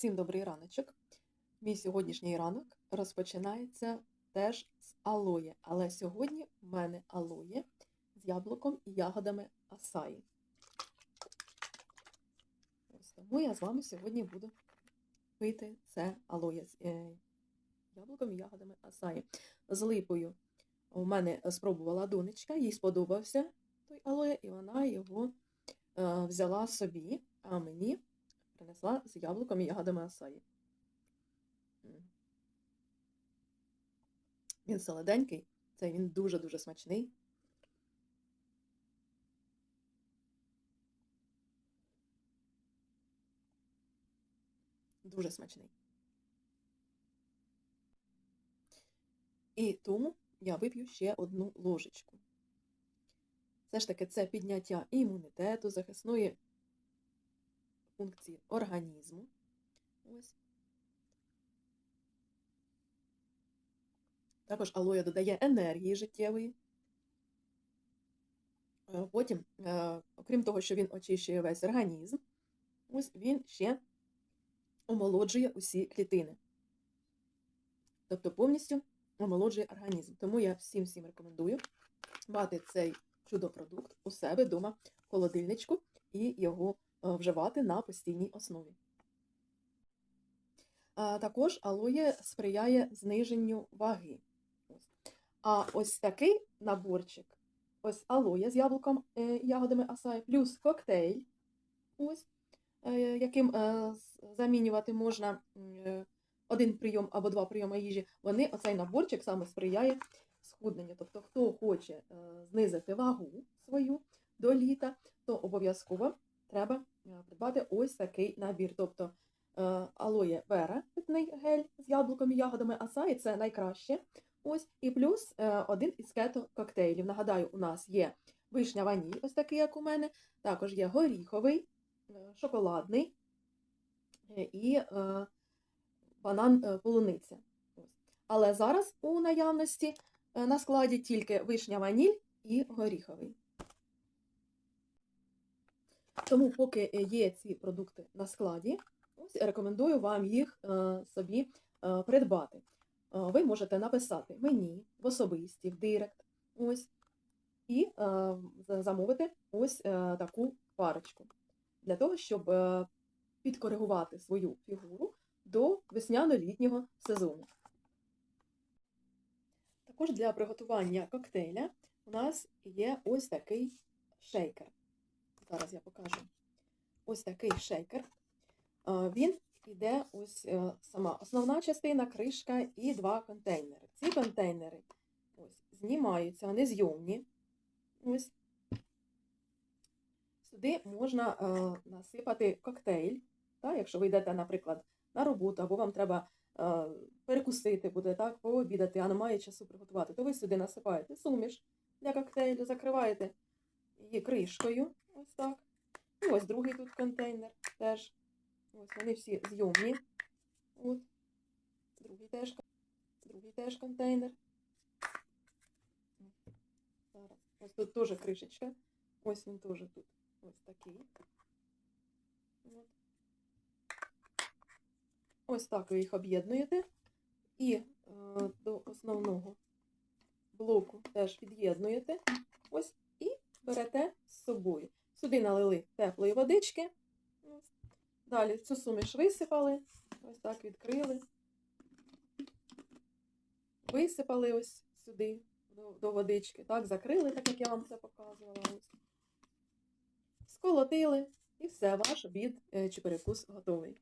Всім добрий раночок. Мій сьогоднішній ранок розпочинається теж з алоє, але сьогодні в мене алоє з яблуком і ягодами асаї. Ось тому я з вами сьогодні буду пити це алоє з е, яблуком і ягодами асаї. З липою у мене спробувала донечка, їй сподобався той алоє, і вона його е, взяла собі, а мені принесла з яблуком і ягодами асаї. Він солоденький, це він дуже-дуже смачний. Дуже смачний. І тому я вип'ю ще одну ложечку. Все ж таки, це підняття імунітету, захисної функції організму. Ось. Також алоє додає енергії життєвої. Е, Потім, е, окрім того, що він очищує весь організм, ось він ще омолоджує усі клітини. Тобто повністю омолоджує організм. Тому я всім всім рекомендую мати цей чудо-продукт у себе вдома в холодильничку і його вживати на постійній основі. Також алоє сприяє зниженню ваги. А ось такий наборчик, ось алоє з яблуком е, ягодами асаї, плюс коктейль, ось, е, яким е, замінювати можна е, один прийом або два прийоми їжі, вони, оцей наборчик саме сприяє схудненню. Тобто, хто хоче е, знизити вагу свою до літа, то обов'язково треба е, придбати ось такий набір. Тобто е, алоє вера, питний гель з яблуком і ягодами асаї, це найкраще. Ось, і плюс е, один із кето-коктейлів. Нагадаю, у нас є вишня ваніль, ось такий, як у мене, також є горіховий, шоколадний і банан полуниця. Але зараз у наявності на складі тільки вишня ваніль і горіховий. Тому, поки е, є ці продукти на складі, ось рекомендую вам їх е, собі е, придбати. Ви можете написати мені в особисті, в директ, ось, і замовити ось таку парочку для того, щоб підкоригувати свою фігуру до весняно-літнього сезону. Також для приготування коктейля у нас є ось такий шейкер. Зараз я покажу. Ось такий шейкер. Він іде ось е, сама основна частина, кришка і два контейнери. Ці контейнери ось, знімаються, вони зйомні. Ось. Сюди можна е, насипати коктейль. Та, якщо ви йдете, наприклад, на роботу, або вам треба е, перекусити буде, так, пообідати, а немає часу приготувати, то ви сюди насипаєте суміш для коктейлю, закриваєте її кришкою. Ось так. І ось другий тут контейнер теж. Ось вони всі зйомні. От. Другий теж, другий теж контейнер. Зараз. Ось тут теж кришечка. Ось він теж тут. Ось такий. От. Ось так ви їх об'єднуєте. І е, до основного блоку теж під'єднуєте. Ось і берете з собою. Сюди налили теплої водички. Далі цю суміш висипали. Ось так відкрили. Висипали ось сюди до, до водички. Так, закрили, так як я вам це показувала. Ось. Сколотили і все, ваш обід е, чи перекус готовий.